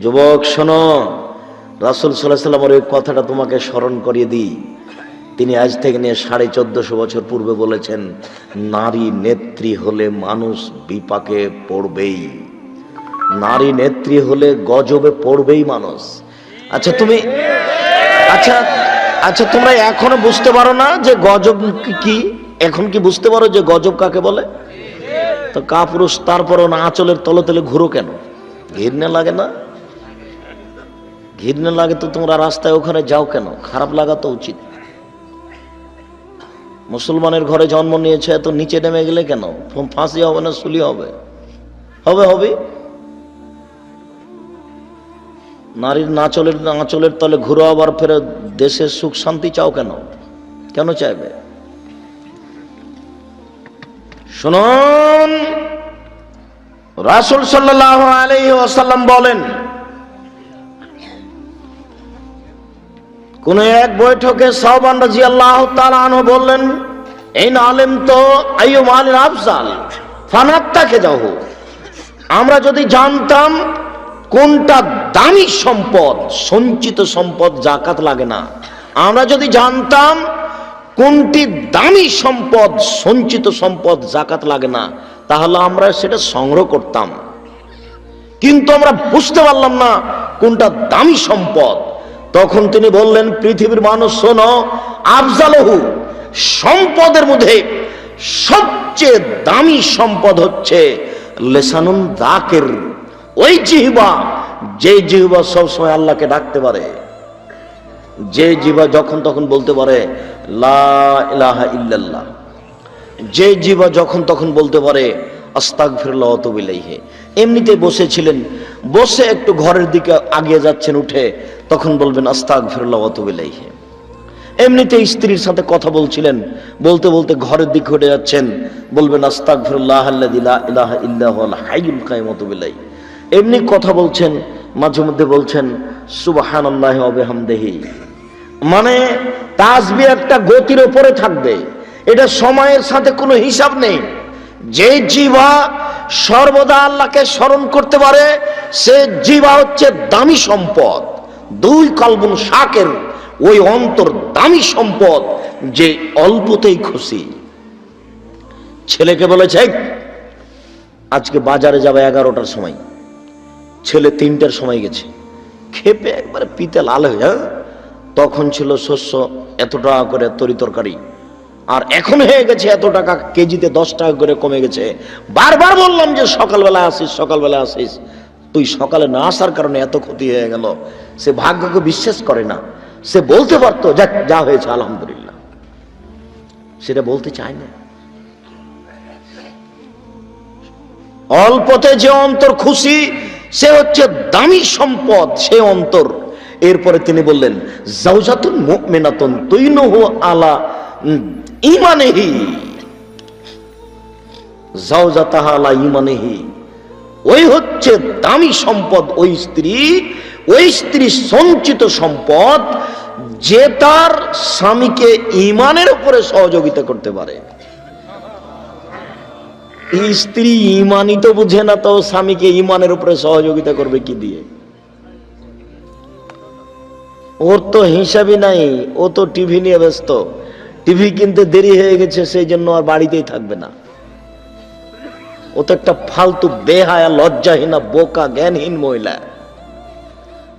যুবক, শোনো। রাসুল সাল্লাহ সাল্লামের ওই কথাটা তোমাকে স্মরণ করিয়ে দিই। তিনি আজ থেকে নিয়ে সাড়ে চোদ্দশো বছর পূর্বে বলেছেন, নারী নেত্রী হলে মানুষ বিপাকে পড়বেই। নারী নেত্রী হলে গজবে পড়বেই মানুষ। আচ্ছা তুমি আচ্ছা আচ্ছা তোমরা এখনও বুঝতে পারো না যে গজব কি- এখন কি বুঝতে পারো যে গজব কাকে বলে? তো কাপুরুষ, তারপরও না আঁচলের তলে তলে ঘুরো কেন? ঘিরনে লাগে না? ঘিরনে লাগে তো তোমরা রাস্তায় ওখানে যাও কেন? খারাপ লাগা তো উচিত। মুসলমানের ঘরে জন্ম নিয়েছে এত নিচে নেমে গেলে কেন? ফাঁসি হবে না সুলি হবে? হবে হবে। নারীর নাচলের, আঁচলের তলে ঘুরো আবার ফেরত দেশের সুখ, শান্তি চাও কেন? কেন চাইবে? শুনুন, রাসুল সাল্লাহ আলাইহি ওয়াসাল্লাম বলেন কোন এক বৈঠকে সাহবান রাজি আল্লাহ তালানো বললেন, এই না আলেম তো আইয়ুম আলীর আফজাল, ফানাত্তাকে যাও আমরা যদি জানতাম কোনটা দামি সম্পদ, সঞ্চিত সম্পদ জাকাত লাগে না, আমরা যদি জানতাম কোনটি দামি সম্পদ, সঞ্চিত সম্পদ জাকাত লাগে না, তাহলে আমরা সেটা সংগ্রহ করতাম। কিন্তু আমরা বুঝতে পারলাম না কোনটা দামি সম্পদ তখন তিনি বললেন, পৃথিবীর মানুষ শোনো, আফজালহু সম্পদের মধ্যে সবচেয়ে দামি সম্পদ হচ্ছে লেসানুন দাকের ওই জিহবা। যে জিহবা সবসময় আল্লাহকে ডাকতে পারে। যে জিবা যখন তখন বলতে পারে, লা ইল্লাল্লাহ। যে জীবা যখন তখন বলতে পারে আস্তাক ফিরল্লাহ তবিলাইহে এমনিতে বসেছিলেন বসে একটু ঘরের দিকে আগিয়ে যাচ্ছেন, উঠে তখন বলবেন আস্তাক ফিরল্লাহ তবিলাইহে এমনিতে স্ত্রীর সাথে কথা বলছিলেন, বলতে বলতে ঘরের দিকে উঠে যাচ্ছেন, বলবেন আস্তাক ফিরল্লাহ ইলাহা ইল্লাহ হাইউল কায়মত বিলাই এমনি কথা বলছেন, মাঝে মধ্যে বলছেন সুবাহান আল্লাহ অবেহামদেহি মানে তাসবি একটা গতির ওপরে থাকবে। এটা সময়ের সাথে কোনো হিসাব নেই। যে জিবা সর্বদা আল্লাহকে স্মরণ করতে পারে, সে জিবা হচ্ছে দামি সম্পদ। দুই কলবুন শাকের ওই অন্তর দামি সম্পদ যে অল্পতেই খুশি। ছেলেকে বলেছে আজকে বাজারে যাবে এগারোটার সময়। ছেলে তিনটার সময় গেছে। খেপে একবারে পিতে লাল হয়ে হ্যাঁ? তখন ছিল শস্য এত টাকা করে তরি তরকারি। আর এখন হয়ে গেছে এত টাকা কেজিতে দশ টাকা করে কমে গেছে। বারবার বললাম যে সকালবেলা আসিস সকালবেলা আসিস। তুই সকালে না আসার কারণে এত ক্ষতি হয়ে গেল। সে ভাগ্যকে বিশ্বাস করে না। সে বলতে পারতো যাক যা হয়েছে আলহামদুলিল্লাহ। সেটা বলতে চায় না। অল্পতে যে অন্তর খুশি সে হচ্ছে দামি সম্পদ সে অন্তর। এরপরে তিনি বললেন জাউজাতুন মুমিনাতুন তুইনুহু আলা উম, ইমানেহি। জাউজাতাহা আলা ইমানেহি। ওই হচ্ছে দামি সম্পদ, ওই স্ত্রী ওই স্ত্রী সঞ্চিত সম্পদ যে তার স্বামীকে ইমানের উপরে সহযোগিতা করতে পারে। স্ত্রী ইমানই তো বুঝে না তো স্বামীকে ইমানের উপরে সহযোগিতা করবে কি দিয়ে? ওর তো হিসাবই নাই, ও তো টিভি নিয়ে ব্যস্ত। টিভি কিনতে দেরি হয়ে গেছে, সেই জন্য আর বাড়িতেই থাকবে না। ও তো একটা ফালতু বেহায়া, লজ্জাহীনা, বোকা, জ্ঞানহীন মহিলা।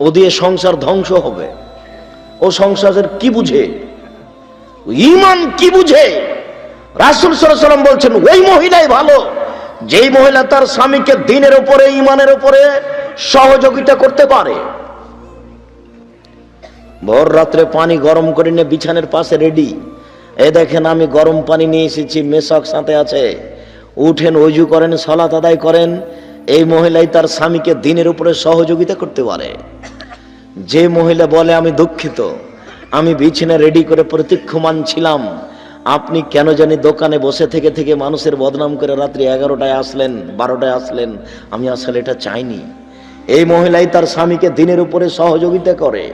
ও দিয়ে সংসার ধ্বংস হবে। ও সংসারের কি বুঝে? ইমান কি বুঝে? রাসুল সাল্লাম বলছেন, ওই মহিলাই ভালো, যেই মহিলা তার স্বামীকে দিনের উপরে, ইমানের উপরে সহযোগিতা করতে পারে। ভোর রাত্রে পানি গরম করে নিয়ে বিছানের পাশে রেডি। এ দেখেন, আমি গরম পানি নিয়ে এসেছি, মেশক সাথে আছে। উঠেন অজু করেন, সলাত আদায় করেন। এই মহিলাই তার স্বামীকে দিনের উপরে সহযোগিতা করতে পারে। যে মহিলা বলে, আমি দুঃখিত, আমি বিছানা রেডি করে প্রতীক্ষমান ছিলাম। আপনি কেন জানি দোকানে বসে থেকে থেকে মানুষের বদনাম করে রাত্রি এগারোটায় আসলেন, বারোটায় আসলেন। আমি আসলে এটা চাইনি। এই মহিলাই তার স্বামীকে দিনের উপরে সহযোগিতা করে।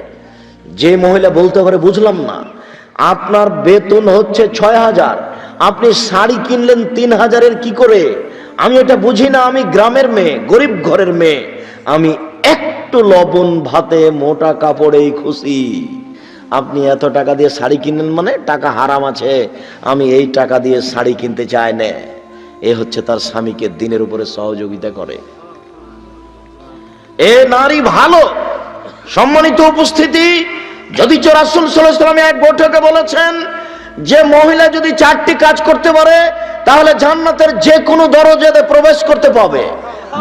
যে মহিলা বলতে পারে, বুঝলাম না আপনার বেতন হচ্ছে ছয় হাজার। আপনি শাড়ি কিনলেন তিন হাজারের কি করে? আমি এটা বুঝি না, আমি গ্রামের মেয়ে, গরিব ঘরের মেয়ে। আমি একটু লবণ ভাতে মোটা কাপড়েই খুশি। আপনি এত টাকা দিয়ে শাড়ি কিনেন মানে টাকা হারাম আছে, আমি এই টাকা দিয়ে শাড়ি কিনতে চাই না। এ হচ্ছে তার স্বামীকে দিনের উপরে সহযোগিতা করে। এ নারী ভালো, সম্মানিত উপস্থিতি যদি রাসুল সাল্লামে এক বৈঠকে বলেছেন যে মহিলা যদি চারটি কাজ করতে পারে, তাহলে জান্নাতের যে কোনো দরজাতে প্রবেশ করতে পাবে।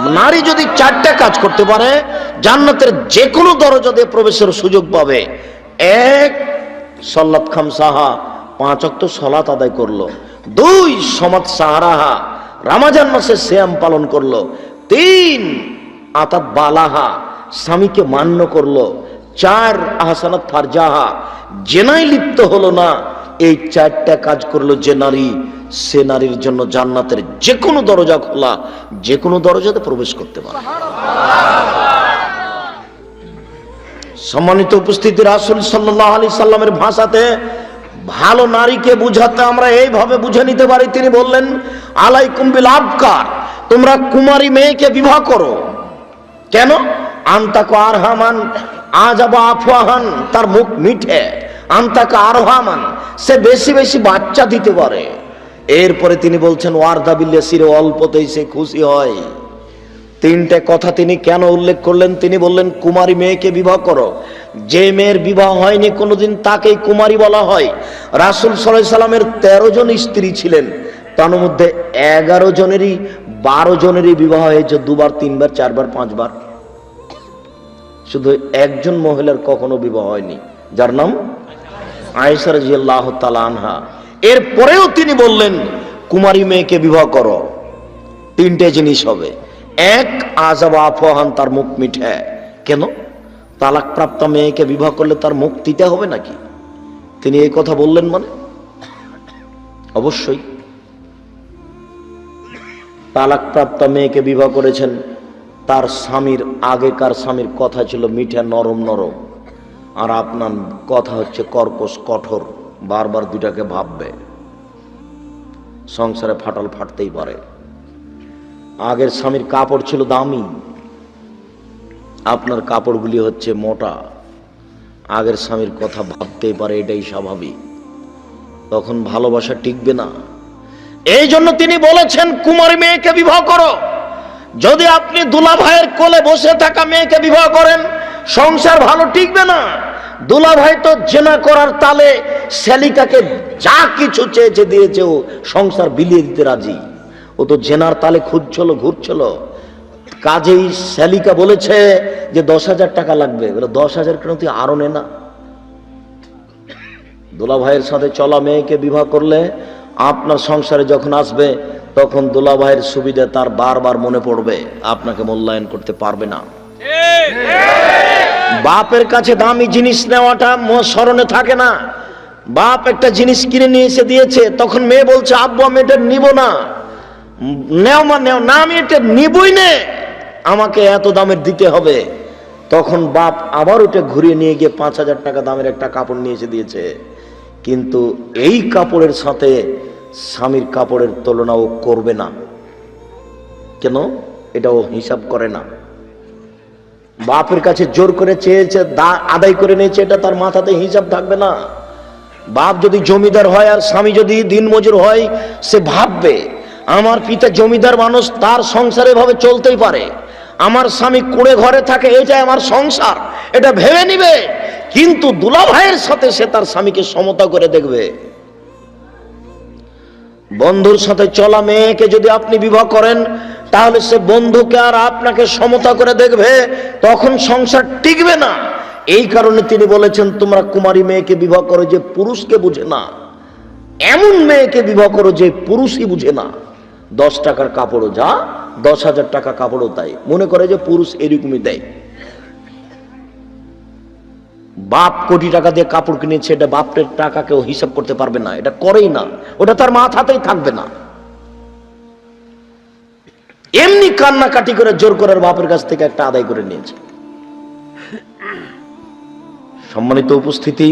নারী যদি চারটা কাজ করতে পারে, জান্নাতের যে কোনো দরজা দিয়ে প্রবেশের সুযোগ পাবে। এক, সল্লাত খাম সাহা পাঁচ অক্ত সলাত আদায় করল। দুই সমাজ সাহারাহা, রামাজান মাসে শ্যাম পালন করল। তিন, আতাত বালাহা, স্বামীকে মান্য করল। চার আহসানাত ফারজাহা। জেনাই লিপ্ত হলো না, এই চারটা কাজ করল যে নারী, সে নারীর জন্য জান্নাতের যে কোনো দরজা খোলা যে কোনো দরজাতে প্রবেশ করতে পারে। সম্মানিত উপস্থিতি রাসুল সাল্লাহ আলি সাল্লামের ভাষাতে, ভালো নারীকে বুঝাতে আমরা এইভাবে বুঝে নিতে পারি। তিনি বললেন আলাই কুম্বিল আবকার, তোমরা কুমারী মেয়েকে বিবাহ করো। কেন? আন্তাক আরহামান আফওয়াহান, তার মুখ মিঠে, আন্তাক আরহামান, সে বেশি বেশি বাচ্চা দিতে পারে। এরপরে তিনি বলছেন, ওয়ার্দা বিল্লে সিরে অল্পতেই সে খুশি হয়। তিনটে কথা তিনি কেন উল্লেখ করলেন? তিনি বললেন, কুমারী মেয়েকে বিবাহ করো। যে মেয়ের বিবাহ হয়নি, কোনোদিন তাকেই কুমারী বলা হয়। রাসুল সাল্লাহ সাল্লামের তেরো জন স্ত্রী ছিলেন। তার মধ্যে এগারো জনেরই, বারো জনেরই বিবাহ হয়েছে, দুবার, তিনবার, চারবার, পাঁচবার। শুধু একজন মহিলার কখনো বিবাহ হয়নি। যার নাম আয়েসার জিয়াল্লাহ আনহা। এরপরেও তিনি বললেন, কুমারী মেয়েকে বিবাহ করো, তিনটে জিনিস হবে। এক আজাবা আফহান তার মুখ মিঠে। কেন? তালাক প্রাপ্ত মেয়েকে বিবাহ করলে তার মুখ দিতে হবে নাকি? তিনি এই কথা বললেন মানে? অবশ্যই। তালাক প্রাপ্ত মেয়েকে বিবাহ করেছেন তার স্বামীর আগেকার স্বামীর কথা ছিল মিঠে, নরম নরম। আর আপনার কথা হচ্ছে কর্কশ, কঠোর, বারবার দুটাকে ভাববে। সংসারে ফাটল ফাটতেই পারে। আগের স্বামীর কাপড় ছিল দামি। আপনার কাপড়গুলি হচ্ছে মোটা। আগের স্বামীর কথা ভাবতেই পারে, এটাই স্বাভাবিক। তখন ভালোবাসা টিকবে না। এই জন্য তিনি বলেছেন, কুমারী মেয়েকে বিবাহ করো। যদি আপনি দুলা ভাইয়ের কোলে বসে থাকা মেয়েকে বিবাহ করেন, সংসার ভালো টিকবে না। দুলা ভাই তো জেনা করার তালে শ্যালিকাকে যা কিছু চেয়েছে দিয়েছে, ও সংসার বিলিয়ে দিতে রাজি। ও তো জেনার তালে খুঁজছিল, ঘুরছিল। কাজেই শ্যালিকা বলেছে যে, দশ হাজার টাকা লাগবে। বলে, দশ হাজার কেন তুই আরও নে না? দুলা ভাইয়ের সাথে চলা মেয়েকে বিবাহ করলে আপনার সংসারে যখন আসবে তখন দুলা ভাইয়ের সুবিধা তার বারবার মনে পড়বে, আপনাকে মূল্যায়ন করতে পারবে না। বাপের কাছে দামি জিনিস নেওয়াটা স্মরণে থাকে না। বাপ একটা জিনিস কিনে নিয়ে এসে দিয়েছে, তখন মেয়ে বলছে, আব্বু, আমি এটা নিব না। নেও মা, নেও, না, আমি এটা নিবই নে। আমাকে এত দামের দিতে হবে। তখন বাপ আবার ওটা ঘুরিয়ে নিয়ে গিয়ে পাঁচ হাজার টাকা দামের একটা কাপড় নিয়ে এসে দিয়েছে। কিন্তু এই কাপড়ের সাথে স্বামীর কাপড়ের তুলনা ও করবে না। কেন? এটাও হিসাব করে না। বাপের কাছে জোর করে চেয়েছে, দা- আদায় করে নিয়েছে, এটা তার মাথাতে হিসাব থাকবে না। বাপ যদি জমিদার হয় আর স্বামী যদি দিনমজুর হয়, সে ভাববে, আমার পিতা জমিদার মানুষ, তার সংসারে ভাবে চলতেই পারে। আমার স্বামী কুড়ে ঘরে থাকে, এটাই আমার সংসার, এটা ভেবে নিবে। কিন্তু দুলা ভাইয়ের সাথে সে তার স্বামীকে সমতা করে দেখবে। বন্ধুর সাথে চলা মেয়েকে যদি আপনি বিবাহ করেন, তাহলে সে বন্ধুকে আর আপনাকে সমতা করে দেখবে, তখন সংসার টিকবে না। এই কারণে তিনি বলেছেন, তোমরা কুমারী মেয়েকে বিবাহ করো যে পুরুষকে বুঝে না। এমন মেয়েকে বিবাহ করো যে পুরুষই বুঝে না। দশ টাকার কাপড়ও যা, দশ হাজার টাকা কাপড়ও তাই। মনে করে যে পুরুষ এরকমই দেয়। বাপ কোটি টাকা দিয়ে কাপড় কিনেছে, এটা বাপের টাকা কেউ হিসাব করতে পারবে না, এটা করেই না। ওটা তার মাথাতেই থাকবে না। এমনি কান্নাকাটি করে জোর করার বাপের কাছ থেকে একটা আদায় করে নিয়েছে। সম্মানিত উপস্থিতি,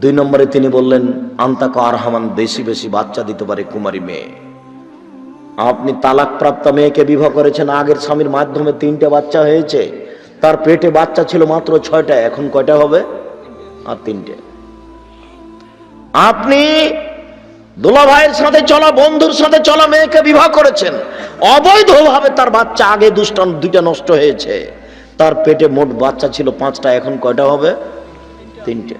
দুই নম্বরে তিনি বললেন, আন্তাক আরহামান বেশি বেশি বাচ্চা দিতে পারে কুমারী মেয়ে। আপনি তালাক প্রাপ্ত মেয়েকে বিবাহ করেছেন, আগের স্বামীর মাধ্যমে তিনটে বাচ্চা হয়েছে। তার পেটে বাচ্চা ছিল মাত্র ছয়টা, এখন কয়টা হবে? আর তিনটে। আপনি দোলা ভাইয়ের সাথে চলা, বন্ধুর সাথে চলা, মেয়েকে বিবাহ করেছেন। অবৈধভাবে তার বাচ্চা আগে দুষ্টান, দুইটা নষ্ট হয়েছে। তার পেটে মোট বাচ্চা ছিল পাঁচটা, এখন কয়টা হবে? তিনটে।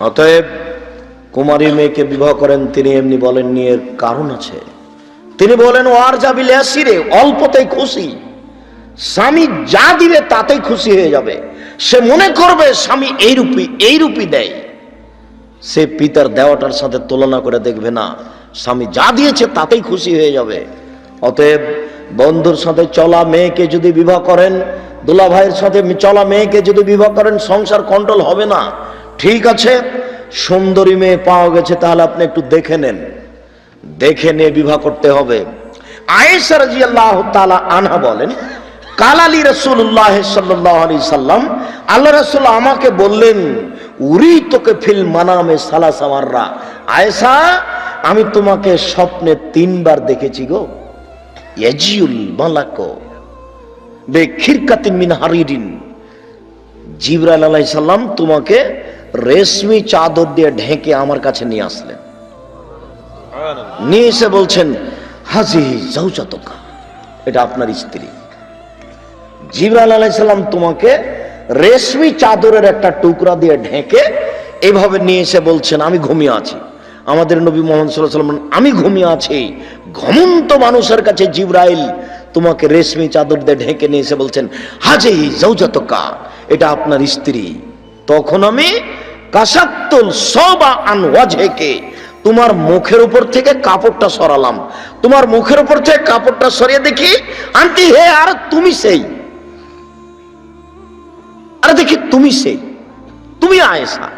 অতএব কুমারী মেয়েকে বিবাহ করেন, তিনি এমনি বলেন নিয়ে কারণ আছে। তিনি বলেন ওয়ার যাবি লেসিরে অল্পতেই খুশি। স্বামী যা দিবে তাতেই খুশি হয়ে যাবে। সে মনে করবে স্বামী এই রূপই এই রূপই দেয়। সে পিতার দেওয়াটার সাথে তুলনা করে দেখবে না, স্বামী যা দিয়েছে তাতেই খুশি হয়ে যাবে। অতএব বন্ধুর সাথে চলা মেয়েকে যদি বিবাহ করেন দুলা ভাইয়ের সাথে চলা মেয়েকে যদি বিবাহ করেন, সংসার কন্ট্রোল হবে না। ঠিক আছে, সুন্দরী মেয়ে পাওয়া গেছে, তাহলে আপনি একটু দেখে নেন। দেখে নিয়ে বিবাহ করতে হবে। আয়েশা রাদিয়াল্লাহু তাআলা আনহা বলেন কালালি রাসূলুল্লাহ সাল্লাল্লাহু আলাইহি সাল্লাম, আল্লাহ রাসূল আমাকে বললেন, উরি তোকে ফিল মানামে সালাসা মাররা। আয়েশা, আমি তোমাকে স্বপ্নে তিনবার দেখেছি গো। ইয়াজিউল মালাকো বে খিরকাতিন মিন হারিরিন। জিবরাইল আলাইহিস সালাম তোমাকে রেশমি চাদর দিয়ে ঢেকে আমার কাছে নিয়ে আসলেন। নিয়ে এসে বলছেন হাজি জাউজাতকা এটা আপনার স্ত্রী। জিবরাল আলাইসাল্লাম তোমাকে রেশমি চাদরের একটা টুকরা দিয়ে ঢেকে এইভাবে নিয়ে এসে বলছেন, আমি ঘুমিয়ে আছি। আমাদের নবী মোহাম্মদ সাল্লাহ সাল্লাম আমি ঘুমিয়ে আছি। ঘমন্ত মানুষের কাছে জিব্রাইল তোমাকে রেশমি চাদর দিয়ে ঢেকে নিয়ে এসে বলছেন, হাজি জাউজাতকা এটা আপনার স্ত্রী। তখন আমি কাসাত্তুল সবা আন ওয়াজহেকে তোমার মুখের উপর থেকে কাপড়টা সরালাম। তোমার মুখের উপর থেকে কাপড়টা সরিয়ে দেখি, আন্টি, হে, আর তুমি সেই? আরে দেখি তুমি সেই তুমি আয়েশা।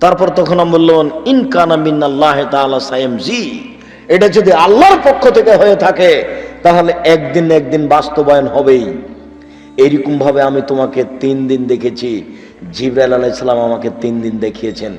তারপর তখন ইনকানা এটা যদি আল্লাহর পক্ষ থেকে হয়ে থাকে, তাহলে একদিন একদিন বাস্তবায়ন হবেই। এইরকম ভাবে আমি তোমাকে তিন দিন দেখেছি। জিব্রাইল আলাইহিস সালাম আমাকে তিন দিন দেখিয়েছেন।